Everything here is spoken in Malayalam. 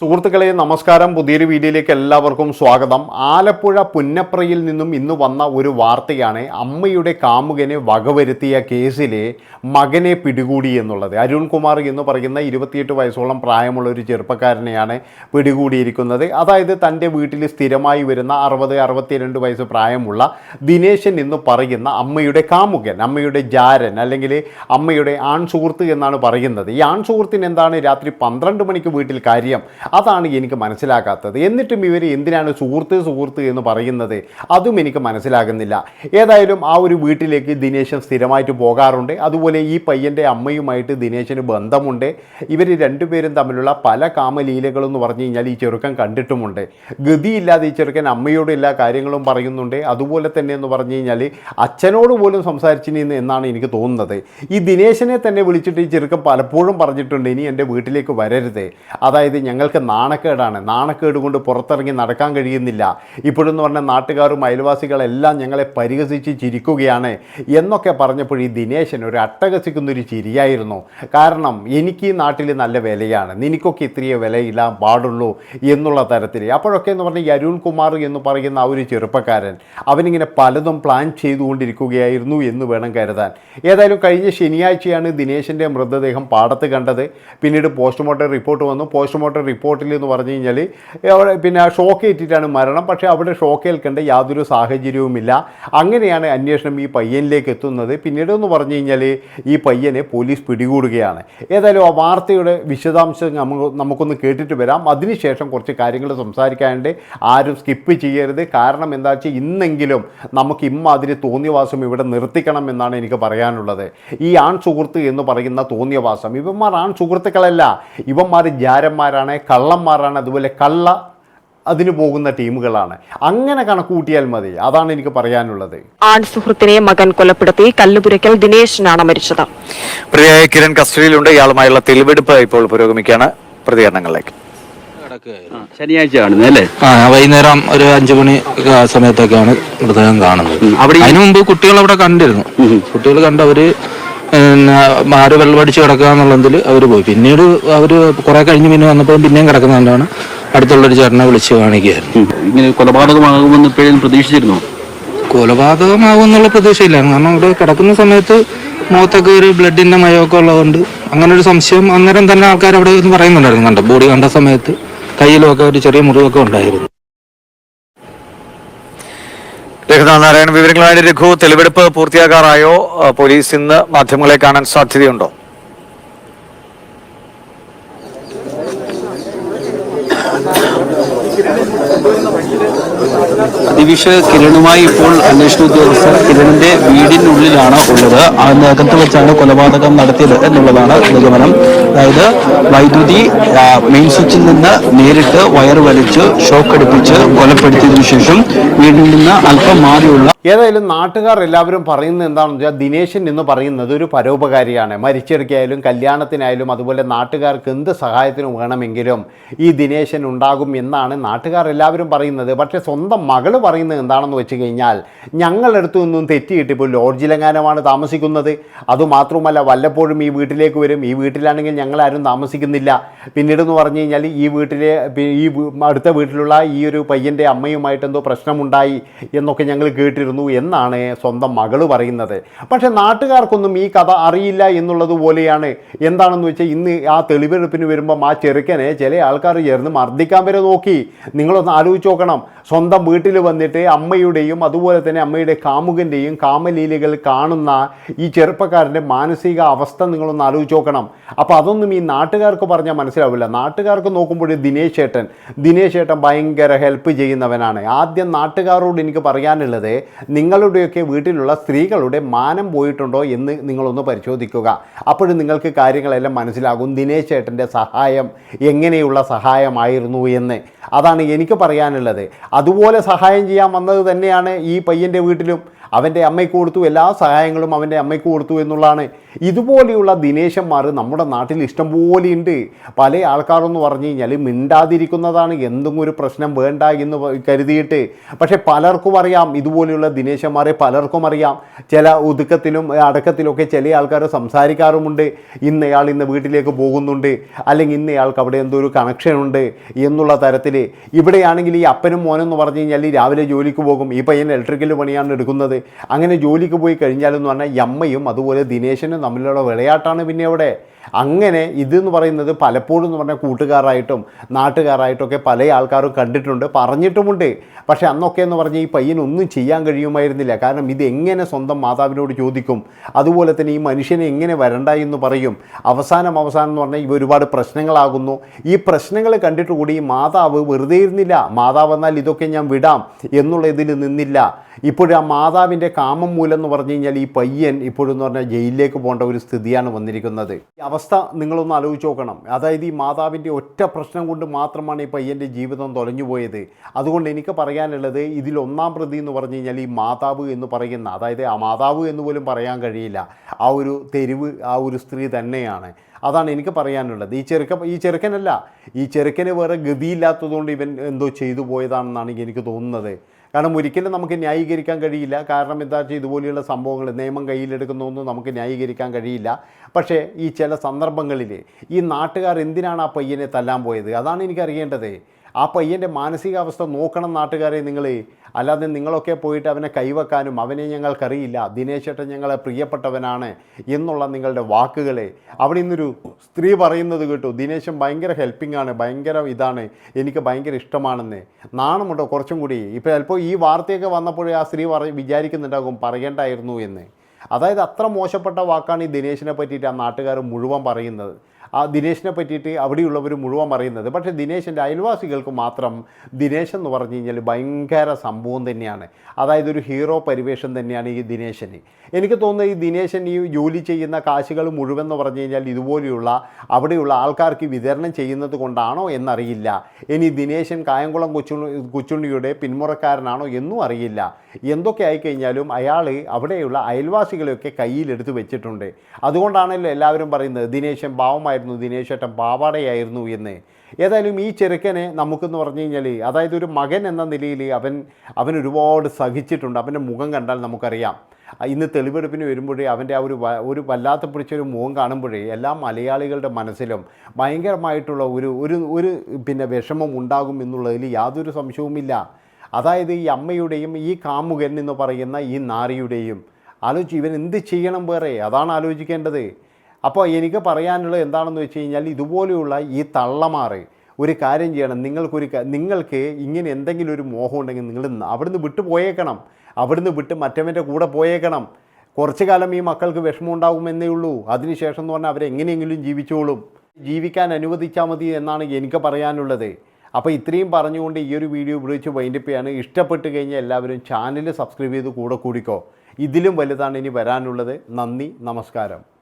സുഹൃത്തുക്കളെ നമസ്കാരം. പുതിയൊരു വീഡിയോയിലേക്ക് എല്ലാവർക്കും സ്വാഗതം. ആലപ്പുഴ പുന്നപ്രയിൽ നിന്നും ഇന്ന് വന്ന ഒരു വാർത്തയാണ് അമ്മയുടെ കാമുകനെ വകവരുത്തിയ കേസിലെ മകനെ പിടികൂടി എന്നുള്ളത്. അരുൺകുമാർ എന്ന് പറയുന്ന ഇരുപത്തിയെട്ട് വയസ്സോളം പ്രായമുള്ള ഒരു ചെറുപ്പക്കാരനെയാണ് പിടികൂടിയിരിക്കുന്നത്. അതായത് തന്റെ വീട്ടിൽ സ്ഥിരമായി വരുന്ന അറുപത് അറുപത്തിരണ്ട് വയസ്സ് പ്രായമുള്ള ദിനേശൻ എന്ന് പറയുന്ന അമ്മയുടെ കാമുകൻ അമ്മയുടെ ജാരൻ അല്ലെങ്കിൽ അമ്മയുടെ ആൺ സുഹൃത്ത് എന്നാണ് പറയുന്നത്. ഈ ആൺ സുഹൃത്തിന് എന്താണ് രാത്രി പന്ത്രണ്ട് മണിക്ക് വീട്ടിൽ കാര്യം? അതാണ് എനിക്ക് മനസ്സിലാക്കാത്തത് എന്നിട്ടും ഇവർ എന്തിനാണ് സുഹൃത്ത് സുഹൃത്ത് എന്ന് പറയുന്നത്? അതും എനിക്ക് മനസ്സിലാകുന്നില്ല. ഏതായാലും ആ ഒരു വീട്ടിലേക്ക് ദിനേശൻ സ്ഥിരമായിട്ട് പോകാറുണ്ട്. അതുപോലെ ഈ പയ്യന്റെ അമ്മയുമായിട്ട് ദിനേശന് ബന്ധമുണ്ട്. ഇവർ രണ്ടുപേരും തമ്മിലുള്ള പല കാമലീലകളെന്ന് പറഞ്ഞു കഴിഞ്ഞാൽ ഈ ചെറുക്കൻ കണ്ടിട്ടുമുണ്ട്. ഗതിയില്ലാതെ ഈ ചെറുക്കൻ അമ്മയോട് എല്ലാ കാര്യങ്ങളും പറയുന്നുണ്ട്. അതുപോലെ തന്നെ എന്ന് പറഞ്ഞു കഴിഞ്ഞാൽ അച്ഛനോട് പോലും സംസാരിച്ചിരുന്നു എന്നാണ് എനിക്ക് തോന്നുന്നത്. ഈ ദിനേശനെ തന്നെ വിളിച്ചിട്ട് ഈ ചെറുക്കൻ പലപ്പോഴും പറഞ്ഞിട്ടുണ്ട് ഇനി എന്റെ വീട്ടിലേക്ക് വരരുത്. അതായത് ഞങ്ങൾക്ക് നാണക്കേടാണ്. നാണക്കേട് കൊണ്ട് പുറത്തിറങ്ങി നടക്കാൻ കഴിയുന്നില്ല. ഇപ്പോഴെന്ന് പറഞ്ഞാൽ നാട്ടുകാരും അയൽവാസികളെല്ലാം ഞങ്ങളെ പരിഹസിച്ച് ചിരിക്കുകയാണ് എന്നൊക്കെ പറഞ്ഞപ്പോൾ ഈ ദിനേശൻ ഒരു അട്ടകസിക്കുന്ന ഒരു ചിരിയായിരുന്നു. കാരണം എനിക്ക് ഈ നാട്ടിൽ നല്ല വിലയാണ്. നിനക്കൊക്കെ ഇത്രയേ വിലയില്ല പാടുള്ളൂ എന്നുള്ള തരത്തിൽ. അപ്പോഴൊക്കെ എന്ന് പറഞ്ഞാൽ ഈ അരുൺ കുമാർ എന്ന് പറയുന്ന ആ ഒരു ചെറുപ്പക്കാരൻ അവനിങ്ങനെ പലതും പ്ലാൻ ചെയ്തുകൊണ്ടിരിക്കുകയായിരുന്നു എന്ന് വേണം കരുതാൻ. ഏതായാലും കഴിഞ്ഞ ശനിയാഴ്ചയാണ് ദിനേശിന്റെ മൃതദേഹം പാടത്ത് കണ്ടത്. പിന്നീട് പോസ്റ്റ്മോർട്ടം റിപ്പോർട്ട് വന്നു. പോസ്റ്റ്മോർട്ടം റിപ്പോർട്ടിൽ എന്ന് പറഞ്ഞു കഴിഞ്ഞാൽ അവിടെ പിന്നെ ഷോക്ക് ഏറ്റിട്ടാണ് മരണം. പക്ഷേ അവിടെ ഷോക്ക് ഏൽക്കേണ്ട യാതൊരു സാഹചര്യവുമില്ല. അങ്ങനെയാണ് അന്വേഷണം ഈ പയ്യനിലേക്ക് എത്തുന്നത്. പിന്നീട് എന്ന് പറഞ്ഞു കഴിഞ്ഞാൽ ഈ പയ്യനെ പോലീസ് പിടികൂടുകയാണ്. ഏതായാലും ആ വാർത്തയുടെ വിശദാംശം നമുക്ക് നമുക്കൊന്ന് കേട്ടിട്ട് വരാം. അതിനുശേഷം കുറച്ച് കാര്യങ്ങൾ സംസാരിക്കാനുണ്ട്. ആരും സ്കിപ്പ് ചെയ്യരുത്. കാരണം എന്താ വെച്ചാൽ ഇന്നെങ്കിലും നമുക്ക് ഇമ്മാതിരി തോന്നിയവാസം ഇവിടെ നിർത്തിക്കണം എന്നാണ് എനിക്ക് പറയാനുള്ളത്. ഈ ആൺ സുഹൃത്ത് എന്ന് പറയുന്ന തോന്നിയവാസം ഇവന്മാർ ആൺ സുഹൃത്തുക്കളല്ല. ഇവന്മാർ ജാരന്മാരാണ് കള്ളന്മാരാണ് അതുപോലെ കള്ള അതിന് പോകുന്ന ടീമുകളാണ്. അങ്ങനെ കണക്ക് കൂട്ടിയാൽ മതി. അതാണ് എനിക്ക് പറയാനുള്ളത്. ആൺ സുഹൃത്തിനെ മകൻ കൊലപ്പെടുത്തി കല്ലുപുരയ്ക്കൽ ദിനേശനാണ് മരിച്ചത്. പ്രതിയായ കിരൺ കസ്റ്റഡിയിലുണ്ട്. ഇയാളുമായുള്ള തെളിവെടുപ്പ് ഇപ്പോൾ പുരോഗമിക്കുകയാണ്. പ്രതികരണങ്ങളിലേക്ക്. കാണുന്നത് അല്ലേ? ആ വൈകുന്നേരം ഒരു അഞ്ചു മണി സമയത്തൊക്കെയാണ് മൃതദേഹം കാണുന്നത്. അതിനുമുമ്പ് അതിനു മുമ്പ് കുട്ടികൾ അവിടെ കണ്ടിരുന്നു കുട്ടികൾ കണ്ട് ആര് വെള്ളമടിച്ച് കിടക്കുക എന്നുള്ളതിൽ അവർ പോയി. പിന്നീട് അവർ കുറെ കഴിഞ്ഞ് പിന്നെ വന്നപ്പോൾ പിന്നെയും കിടക്കുന്നതുകൊണ്ടാണ് അടുത്തുള്ളൊരു ചേട്ടനെ വിളിച്ച് കാണിക്കുകയായിരുന്നു. ഇങ്ങനെ കൊലപാതകമാകുമെന്ന് ഇപ്പോഴും പ്രതീക്ഷിച്ചിരുന്നോ? കൊലപാതകമാകും എന്നുള്ള പ്രതീക്ഷയില്ല. കാരണം അവിടെ കിടക്കുന്ന സമയത്ത് മുഖത്തൊക്കെ ഒരു ബ്ലഡിന്റെ മയമൊക്കെ ഉള്ളതുകൊണ്ട് അങ്ങനെ ഒരു സംശയം അന്നേരം തന്നെ ആൾക്കാർ അവിടെ പറയുന്നുണ്ടായിരുന്നു. കണ്ട? ബോഡി കണ്ട സമയത്ത് കയ്യിലുമൊക്കെ ഒരു ചെറിയ മുറിവൊക്കെ ഉണ്ടായിരുന്നു. രഘുനാഥ് നാരായണൻ വിവരങ്ങളുമായിട്ട് രഘു തെളിവെടുപ്പ് പൂർത്തിയാക്കാറായോ പോലീസ് ഇന്ന് മാധ്യമങ്ങളെ കാണാൻ സാധ്യതയുണ്ടോ? ദിവിഷ കിരണുമായി ഇപ്പോൾ അന്വേഷണ ഉദ്യോഗസ്ഥർ കിരണിന്റെ വീടിനുള്ളിലാണ് ഉള്ളത്. അതിനകത്ത് വെച്ചാണ് കൊലപാതകം നടത്തിയത് എന്നുള്ളതാണ് നിഗമനം. അതായത് വൈദ്യുതി മെയിൻ സ്വിച്ചിൽ നിന്ന് നേരിട്ട് വയർ വലിച്ച് ഷോക്ക് അടുപ്പിച്ച് കൊലപ്പെടുത്തിയതിനു ശേഷം വീടിൽ നിന്ന് അല്പം മാറിയുള്ള ഏതായാലും നാട്ടുകാർ എല്ലാവരും പറയുന്നത് എന്താണെന്ന് വെച്ചാൽ ദിനേശൻ എന്ന് പറയുന്നത് ഒരു പരോപകാരിയാണ്. മരിച്ചെടുക്കായാലും കല്യാണത്തിനായാലും അതുപോലെ നാട്ടുകാർക്ക് എന്ത് സഹായത്തിനും വേണമെങ്കിലും ഈ ദിനേശൻ ഉണ്ടാകും എന്നാണ് നാട്ടുകാർ എല്ലാവരും പറയുന്നത്. പക്ഷേ സ്വന്തം മകൾ പറയുന്നത് എന്താണെന്ന് വെച്ച് കഴിഞ്ഞാൽ ഞങ്ങളെടുത്തു നിന്നും തെറ്റിയിട്ട് ഇപ്പോൾ ലോഡ്ജിലെങ്ങാനമാണ് താമസിക്കുന്നത്? അതുമാത്രമല്ല വല്ലപ്പോഴും ഈ വീട്ടിലേക്ക് വരും. ഈ വീട്ടിലാണെങ്കിൽ ഞങ്ങളാരും താമസിക്കുന്നില്ല. പിന്നീട് എന്ന് പറഞ്ഞു കഴിഞ്ഞാൽ ഈ വീട്ടിലെ ഈ അടുത്ത വീട്ടിലുള്ള ഈ ഒരു പയ്യന്റെ അമ്മയുമായിട്ട് എന്തോ പ്രശ്നമുണ്ടായി എന്നൊക്കെ ഞങ്ങൾ കേട്ടിരുന്നു എന്നാണ് സ്വന്തം മകൾ പറയുന്നത്. പക്ഷേ നാട്ടുകാർക്കൊന്നും ഈ കഥ അറിയില്ല എന്നുള്ളത് പോലെയാണ്. എന്താണെന്ന് വെച്ചാൽ ഇന്ന് ആ തെളിവെടുപ്പിന് വരുമ്പം ആ ചെറുക്കനെ ചില ആൾക്കാർ ചേർന്ന് മർദ്ദിക്കാൻ വരെ നോക്കി. നിങ്ങളൊന്ന് ആലോചിച്ച് നോക്കണം. സ്വന്തം വീട്ടിൽ വന്നിട്ട് അമ്മയുടെയും അതുപോലെ തന്നെ അമ്മയുടെ കാമുകന്റെയും കാമലീലകൾ കാണുന്ന ഈ ചെറുപ്പക്കാരന്റെ മാനസിക അവസ്ഥ നിങ്ങളൊന്ന് ആലോചിച്ച് നോക്കണം. അപ്പോൾ അതൊന്നും ഈ നാട്ടുകാർക്ക് പറഞ്ഞാൽ മനസ്സിലാവില്ല. നാട്ടുകാർക്ക് നോക്കുമ്പോൾ ദിനേശ് ഏട്ടൻ ദിനേശ് ഏട്ടൻ ഭയങ്കര ഹെൽപ്പ് ചെയ്യുന്നവനാണ്. ആദ്യം നാട്ടുകാരോട് എനിക്ക് പറയാനുള്ളത് നിങ്ങളുടെയൊക്കെ വീട്ടിലുള്ള സ്ത്രീകളുടെ മാനം പോയിട്ടുണ്ടോ എന്ന് നിങ്ങളൊന്ന് പരിശോധിക്കുക. അപ്പോഴും നിങ്ങൾക്ക് കാര്യങ്ങളെല്ലാം മനസ്സിലാകും. ദിനേശ് ഏട്ടന്റെ സഹായം എങ്ങനെയുള്ള സഹായമായിരുന്നു എന്ന്. അതാണ് എനിക്ക് പറയാനുള്ളത്. അതുപോലെ സഹായം ചെയ്യാൻ വന്നത് തന്നെയാണ് ഈ പയ്യന്റെ വീട്ടിലും. അവന്റെ അമ്മയ്ക്ക് കൊടുത്തു എല്ലാ സഹായങ്ങളും അവന്റെ അമ്മയ്ക്ക് കൊടുത്തു എന്നുള്ളതാണ്. ഇതുപോലെയുള്ള ദിനേശന്മാർ നമ്മുടെ നാട്ടിൽ ഇഷ്ടംപോലെ ഉണ്ട്. പല ആൾക്കാരെന്ന് പറഞ്ഞു കഴിഞ്ഞാൽ മിണ്ടാതിരിക്കുന്നതാണ് എന്തെങ്കിലും ഒരു പ്രശ്നം വേണ്ട എന്ന് കരുതിയിട്ട്. പക്ഷേ പലർക്കും അറിയാം ഇതുപോലെയുള്ള ദിനേശന്മാരെ പലർക്കും അറിയാം. ചില ഒതുക്കത്തിലും അടക്കത്തിലൊക്കെ ചില ആൾക്കാർ സംസാരിക്കാറുമുണ്ട്. ഇന്നയാൾ ഇന്ന് വീട്ടിലേക്ക് പോകുന്നുണ്ട്. അല്ലെങ്കിൽ ഇന്നയാൾക്ക് അവിടെ എന്തോ ഒരു കണക്ഷൻ ഉണ്ട് എന്നുള്ള തരത്തിൽ. ഇവിടെയാണെങ്കിൽ ഈ അപ്പനും മോനെന്ന് പറഞ്ഞു കഴിഞ്ഞാൽ രാവിലെ ജോലിക്ക് പോകും. ഈ പയ്യൻ ഇലക്ട്രിക്കൽ പണിയാണ് എടുക്കുന്നത്. അങ്ങനെ ജോലിക്ക് പോയി കഴിഞ്ഞാലെന്ന് പറഞ്ഞാൽ യമ്മയും അതുപോലെ ദിനേശനും തമ്മിലുള്ള വിളയാട്ടാണ് പിന്നെ അവിടെ. അങ്ങനെ ഇതെന്ന് പറയുന്നത് പലപ്പോഴും എന്ന് പറഞ്ഞാൽ കൂട്ടുകാരായിട്ടും നാട്ടുകാരായിട്ടൊക്കെ പല ആൾക്കാരും കണ്ടിട്ടുണ്ട് പറഞ്ഞിട്ടുമുണ്ട്. പക്ഷേ അന്നൊക്കെ എന്ന് പറഞ്ഞാൽ ഈ പയ്യൻ ഒന്നും ചെയ്യാൻ കഴിയുമായിരുന്നില്ല. കാരണം ഇത് എങ്ങനെ സ്വന്തം മാതാവിനോട് ചോദിക്കും? അതുപോലെ തന്നെ ഈ മനുഷ്യനെ എങ്ങനെ വരണ്ട എന്ന് പറയും. അവസാനം അവസാനം എന്ന് പറഞ്ഞാൽ ഇവ ഒരുപാട് പ്രശ്നങ്ങളാകുന്നു. ഈ പ്രശ്നങ്ങൾ കണ്ടിട്ട് കൂടി മാതാവ് വെറുതെ ഇരുന്നില്ല. മാതാവ് എന്നാൽ ഇതൊക്കെ ഞാൻ വിടാം എന്നുള്ള ഇതിൽ നിന്നില്ല. ഇപ്പോഴും ആ മാതാവിന്റെ കാമം മൂലം എന്ന് പറഞ്ഞു കഴിഞ്ഞാൽ ഈ പയ്യൻ ഇപ്പോഴെന്ന് പറഞ്ഞാൽ ജയിലിലേക്ക് പോകേണ്ട ഒരു സ്ഥിതിയാണ് വന്നിരിക്കുന്നത്. ഈ അവസ്ഥ നിങ്ങളൊന്ന് ആലോചിച്ച് നോക്കണം. അതായത് ഈ മാതാവിന്റെ ഒറ്റ പ്രശ്നം കൊണ്ട് മാത്രമാണ് ഈ പയ്യന്റെ ജീവിതം തൊലഞ്ഞുപോയത് അതുകൊണ്ട് എനിക്ക് പറയാനുള്ളത് ഇതിൽ ഒന്നാം പ്രതി എന്ന് പറഞ്ഞു കഴിഞ്ഞാൽ ഈ മാതാവ് എന്ന് പറയുന്ന അതായത് ആ മാതാവ് എന്ന് പോലും പറയാൻ കഴിയില്ല. ആ ഒരു തെരുവ് ആ ഒരു സ്ത്രീ തന്നെയാണ്. അതാണ് എനിക്ക് പറയാനുള്ളത്. ഈ ചെറുക്ക ഈ ചെറുക്കനല്ല. ഈ ചെറുക്കന് വേറെ ഗതിയില്ലാത്തതുകൊണ്ട് ഇവൻ എന്തോ ചെയ്തു പോയതാണെന്നാണ് എനിക്ക് തോന്നുന്നത്. കാരണം ഒരിക്കലും നമുക്ക് ന്യായീകരിക്കാൻ കഴിയില്ല. കാരണം എന്താ വെച്ചാൽ ഇതുപോലെയുള്ള സംഭവങ്ങൾ നിയമം കയ്യിലെടുക്കുന്നതൊന്നും നമുക്ക് ന്യായീകരിക്കാൻ കഴിയില്ല. പക്ഷേ ഈ ചില സന്ദർഭങ്ങളിൽ ഈ നാട്ടുകാർ എന്തിനാണ് ആ പയ്യനെ തല്ലാൻ പോയത്? അതാണ് എനിക്കറിയേണ്ടത് ആ പയ്യന്റെ മാനസികാവസ്ഥ നോക്കണം നാട്ടുകാരെ നിങ്ങൾ അല്ലാതെ നിങ്ങളൊക്കെ പോയിട്ട് അവനെ കൈവെക്കാനും അവനെ ഞങ്ങൾക്കറിയില്ല. ദിനേശേട്ടൻ ഞങ്ങളെ പ്രിയപ്പെട്ടവനാണ് എന്നുള്ള നിങ്ങളുടെ വാക്കുകളെ. അവിടെ ഇന്നൊരു സ്ത്രീ പറയുന്നത് കേട്ടു ദിനേശൻ ഭയങ്കര ഹെൽപ്പിംഗ് ആണ് ഭയങ്കര ഇതാണ് എനിക്ക് ഭയങ്കര ഇഷ്ടമാണെന്ന്. നാണമുണ്ടോ കുറച്ചും കൂടി. ഇപ്പോൾ ചിലപ്പോൾ ഈ വാർത്തയൊക്കെ വന്നപ്പോഴേ ആ സ്ത്രീ പറ വിചാരിക്കുന്നുണ്ടാകും പറയേണ്ടായിരുന്നു എന്ന്. അതായത് അത്ര മോശപ്പെട്ട വാക്കാണ് ഈ ദിനേശിനെ പറ്റിയിട്ട് ആ നാട്ടുകാർ മുഴുവൻ പറയുന്നത്. ആ ദിനേശിനെ പറ്റിയിട്ട് അവിടെയുള്ളവർ മുഴുവൻ അറിയുന്നത്. പക്ഷേ ദിനേശിന്റെ അയൽവാസികൾക്ക് മാത്രം ദിനേശ് എന്ന് പറഞ്ഞു കഴിഞ്ഞാൽ ഭയങ്കര സംഭവം തന്നെയാണ്. അതായത് ഒരു ഹീറോ പരിവേഷം തന്നെയാണ് ഈ ദിനേശന്. എനിക്ക് തോന്നുന്നത് ഈ ദിനേശൻ ഈ ജോലി ചെയ്യുന്ന കാശുകൾ മുഴുവൻ എന്ന് പറഞ്ഞു കഴിഞ്ഞാൽ ഇതുപോലെയുള്ള അവിടെയുള്ള ആൾക്കാർക്ക് വിതരണം ചെയ്യുന്നത് കൊണ്ടാണോ എന്നറിയില്ല. ഇനി ദിനേശൻ കായംകുളം കൊച്ചു കൊച്ചുണ്ണിയുടെ പിന്മുറക്കാരനാണോ എന്നും അറിയില്ല. എന്തൊക്കെ ആയിക്കഴിഞ്ഞാലും അയാൾ അവിടെയുള്ള അയൽവാസികളെയൊക്കെ കയ്യിലെടുത്ത് വെച്ചിട്ടുണ്ട്. അതുകൊണ്ടാണല്ലോ എല്ലാവരും പറയുന്നത് ദിനേശൻ പാവമായിരുന്നു ദിനേശേട്ടൻ പാവാടയായിരുന്നു എന്ന്. ഏതായാലും ഈ ചെറുക്കനെ നമുക്കെന്ന് പറഞ്ഞു കഴിഞ്ഞാൽ അതായത് ഒരു മകൻ എന്ന നിലയിൽ അവൻ അവൻ ഒരുപാട് സഹിച്ചിട്ടുണ്ട്. അവന്റെ മുഖം കണ്ടാൽ നമുക്കറിയാം. ഇന്ന് തെളിവെടുപ്പിന് വരുമ്പോഴേ അവന്റെ ആ ഒരു ഒരു വല്ലാത്ത പിടിച്ചൊരു മുഖം കാണുമ്പോഴേ എല്ലാ മലയാളികളുടെ മനസ്സിലും ഭയങ്കരമായിട്ടുള്ള ഒരു ഒരു ഒരു പിന്നെ വിഷമം ഉണ്ടാകും എന്നുള്ളതിൽ യാതൊരു സംശയവുമില്ല. അതായത് ഈ അമ്മയുടെയും ഈ കാമുകൻ എന്ന് പറയുന്ന ഈ നാരിയുടെയും ആലോചിച്ച് ഇവൻ എന്ത് ചെയ്യണം വേറെ? അതാണ് ആലോചിക്കേണ്ടത്. അപ്പോൾ എനിക്ക് പറയാനുള്ളത് എന്താണെന്ന് വെച്ച് കഴിഞ്ഞാൽ ഇതുപോലെയുള്ള ഈ തള്ളമാറ് ഒരു കാര്യം ചെയ്യണം. നിങ്ങൾക്കൊരു നിങ്ങൾക്ക് ഇങ്ങനെ എന്തെങ്കിലും ഒരു മോഹം ഉണ്ടെങ്കിൽ നിങ്ങൾ അവിടുന്ന് വിട്ടു പോയേക്കണം. അവിടുന്ന് വിട്ട് മറ്റവന്റെ കൂടെ പോയേക്കണം. കുറച്ചു കാലം ഈ മക്കൾക്ക് വിഷമം ഉണ്ടാകുമെന്നേ ഉള്ളൂ. അതിനുശേഷം എന്ന് പറഞ്ഞാൽ അവരെങ്ങനെയെങ്കിലും ജീവിച്ചോളും. ജീവിക്കാൻ അനുവദിച്ചാൽ മതി എന്നാണ് എനിക്ക് പറയാനുള്ളത്. അപ്പോൾ ഇത്രയും പറഞ്ഞുകൊണ്ട് ഈ ഒരു വീഡിയോ ഉപയോഗിച്ച് വൈൻഡപ്പ് ചെയ്യാണ്. ഇഷ്ടപ്പെട്ട് കഴിഞ്ഞാൽ എല്ലാവരും ചാനൽ സബ്സ്ക്രൈബ് ചെയ്ത് കൂടെ കൂടിക്കോ. ഇതിലും വലുതാണ് ഇനി വരാനുള്ളത്. നന്ദി നമസ്കാരം.